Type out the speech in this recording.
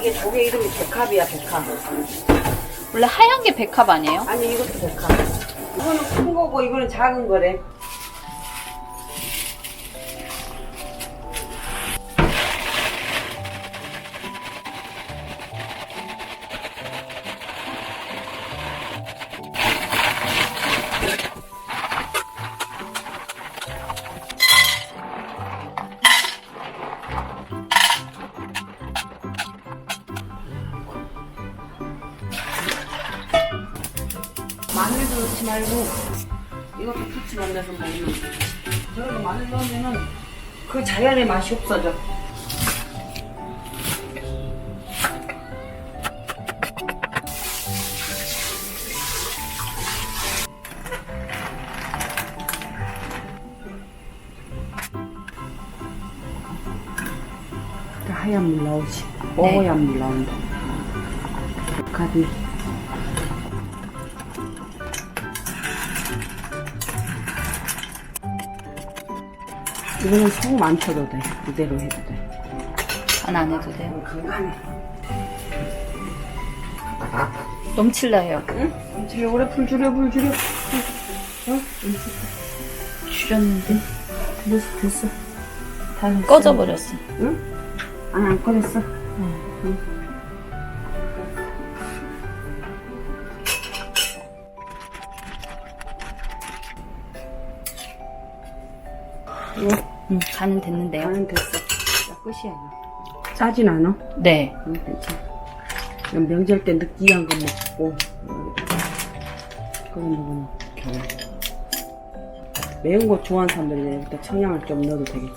이게 조개 이름이 백합이야, 백합. 원래 하얀 게 백합 아니에요? 아니, 이것도 백합. 이거는 큰 거고, 이거는 작은 거래. 마늘도 넣지 말고 이것도 후추 만나서 먹는 거. 저렇게 마늘 넣으면은 그 자연의 맛이 없어져. 그 하얀 물 나오지. 뽀얀 물 나온다. 가비. 이거는 소금 안 쳐도 돼. 그대로 해도 돼. 안, 안 해도 돼요. 간간해. 넘칠라 해요. 응? 제일 오래 불 줄여, 불 줄여. 응? 줄였는데. 됐어, 됐어. 다 됐어. 꺼져버렸어. 응? 아니, 안 꺼졌어. 이거 응, 간은 됐는데요. 나는 됐어. 자, 끝이야. 짜진 않아? 네. 응, 괜찮아. 명절 때 느끼한 거 먹고, 그거 먹으면 겨울. 매운 거 좋아하는 사람들이 일단 청양을 좀 넣어도 되겠지.